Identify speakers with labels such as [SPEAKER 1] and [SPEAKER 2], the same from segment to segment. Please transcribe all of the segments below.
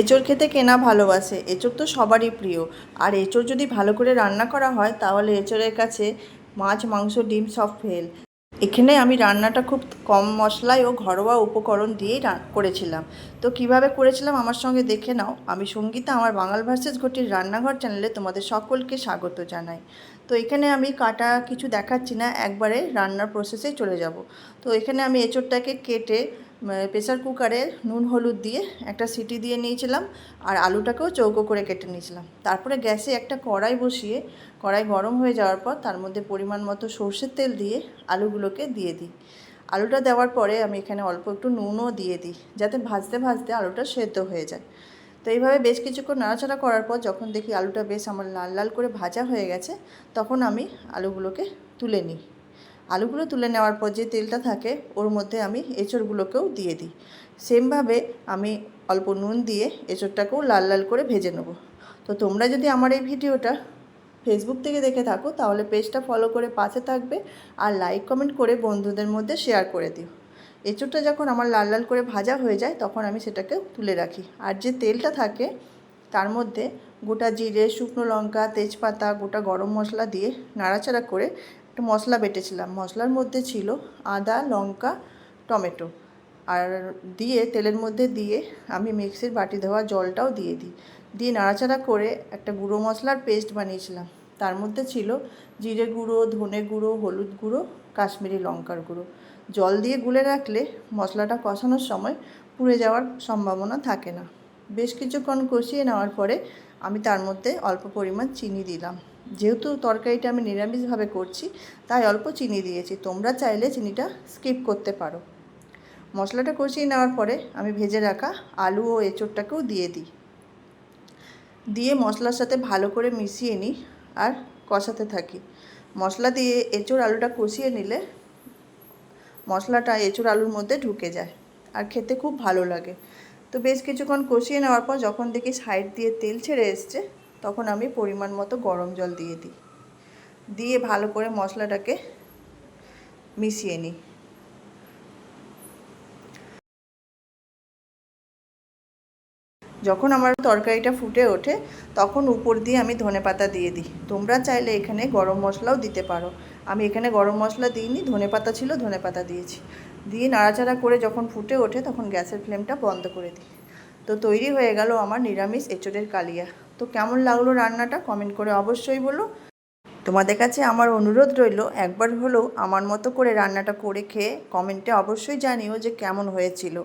[SPEAKER 1] এঁচোড় খেতে কেনা ভালোবাসে, এঁচোড় তো সবারই প্রিয়। আর এঁচোড় যদি ভালো করে রান্না করা হয়, তাহলে এঁচোড়ের কাছে মাছ, মাংস, ডিম সব ফেল। এখানে আমি রান্নাটা খুব কম মশলায় ও ঘরোয়া উপকরণ দিয়েই করেছিলাম। তো কীভাবে করেছিলাম আমার সঙ্গে দেখে নাও। আমি সঙ্গীতা, আমার বাঙাল ভার্সেস ঘটির রান্নাঘর চ্যানেলে তোমাদের সকলকে স্বাগত জানাই। তো এখানে আমি কাটা কিছু দেখাচ্ছি না, একবারে রান্নার প্রসেসে চলে যাব। তো এখানে আমি এঁচোড়টাকে কেটে প্রেসার কুকারে নুন, হলুদ দিয়ে একটা সিটি দিয়ে নিয়েছিলাম আর আলুটাকেও চৌকো করে কেটে নিয়েছিলাম। তারপরে গ্যাসে একটা কড়াই বসিয়ে, কড়াই গরম হয়ে যাওয়ার পর তার মধ্যে পরিমাণ মতো সর্ষের তেল দিয়ে আলুগুলোকে দিয়ে দিই। আলুটা দেওয়ার পরে আমি এখানে অল্প একটু নুনও দিয়ে দিই, যাতে ভাজতে ভাজতে আলুটা সেদ্ধ হয়ে যায়। তো এইভাবে বেশ কিছুক্ষণ নাড়াচাড়া করার পর যখন দেখি আলুটা বেশ আমার লাল লাল করে ভাজা হয়ে গেছে, তখন আমি আলুগুলোকে তুলে নিই। আলুগুলো তুলে নেওয়ার পর যে তেলটা থাকে, ওর মধ্যে আমি এঁচড়গুলোকেও দিয়ে দিই। সেমভাবে আমি অল্প নুন দিয়ে এঁচড়টাকেও লাল লাল করে ভেজে নেব। তো তোমরা যদি আমার এই ভিডিওটা ফেসবুক থেকে দেখে থাকো, তাহলে পেজটা ফলো করে পাশে থাকবে আর লাইক কমেন্ট করে বন্ধুদের মধ্যে শেয়ার করে দিও। এঁচোড়টা যখন আমার লাল লাল করে ভাজা হয়ে যায়, তখন আমি সেটাকে তুলে রাখি। আর যে তেলটা থাকে, তার মধ্যে গোটা জিরে, শুকনো লঙ্কা, তেজপাতা, গোটা গরম মশলা দিয়ে নাড়াচাড়া করে একটা মশলা বেটেছিলাম। মশলার মধ্যে ছিল আদা, লঙ্কা, টমেটো। আর দিয়ে, তেলের মধ্যে দিয়ে আমি মিক্সির বাটি ধোয়া জলটাও দিয়ে দিই। দিয়ে নাড়াচাড়া করে একটা গুঁড়ো মশলার পেস্ট বানিয়েছিলাম। তার মধ্যে ছিল জিরে গুঁড়ো, ধনে গুঁড়ো, হলুদ গুঁড়ো, কাশ্মীরি লঙ্কার গুঁড়ো। জল দিয়ে গুলে রাখলে মশলাটা কষানোর সময় পুড়ে যাওয়ার সম্ভাবনা থাকে না। বেশ কিছুক্ষণ কষিয়ে নেওয়ার পরে আমি তার মধ্যে অল্প পরিমাণ চিনি দিলাম। যেহেতু তরকারিটা আমি নিরামিষভাবে করছি, তাই অল্প চিনি দিয়েছি। তোমরা চাইলে চিনিটা স্কিপ করতে পারো। মশলাটা কষিয়ে নেওয়ার পরে আমি ভেজে রাখা আলু ও এঁচোড়টাকেও দিয়ে দিই। দিয়ে মশলার সাথে ভালো করে মিশিয়ে নিই আর কষাতে থাকি। মশলা দিয়ে এঁচোড় আলুটা কষিয়ে নিলে মশলাটা এঁচোড় আলুর মধ্যে ঢুকে যায় আর খেতে খুব ভালো লাগে। তো বেশ কিছুক্ষণ কষিয়ে নেওয়ার পর যখন দেখি সাইড দিয়ে তেল ছেড়ে এসছে, তখন আমি পরিমাণ মতো গরম জল দিয়ে দিই। দিয়ে ভালো করে মশলাটাকে মিশিয়ে নিই। যখন আমার তরকারিটা ফুটে ওঠে, তখন উপর দিয়ে আমি ধনেপাতা দিয়ে দিই। তোমরা চাইলে এখানে গরম মশলাও দিতে পারো। আমি এখানে গরম মশলা দিইনি ধনেপাতা ছিল ধনেপাতা দিয়েছি। দিয়ে নাড়াচাড়া করে যখন ফুটে ওঠে তখন গ্যাসের ফ্লেমটা বন্ধ করে দিই। তো তৈরি হয়ে গেল আমার নিরামিষ এঁচড়ের কালিয়া। তো কেমন লাগল রান্নাটা কমেন্ট করে অবশ্যই বলো। তোমাদের কাছে আমার অনুরোধ রইল, একবার হলেও আমার মতো করে রান্নাটা করে খেয়ে কমেন্টে অবশ্যই জানিও যে কেমন হয়েছিল।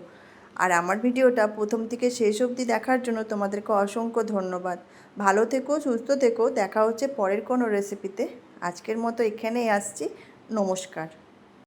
[SPEAKER 1] আর আমার ভিডিওটা প্রথম থেকে শেষ অবধি দেখার জন্য তোমাদেরকে অসংখ্য ধন্যবাদ। ভালো থেকো, সুস্থ থেকো, দেখা হচ্ছে পরের কোনো রেসিপিতে আজকের মতো এখানেই আসছি। নমস্কার।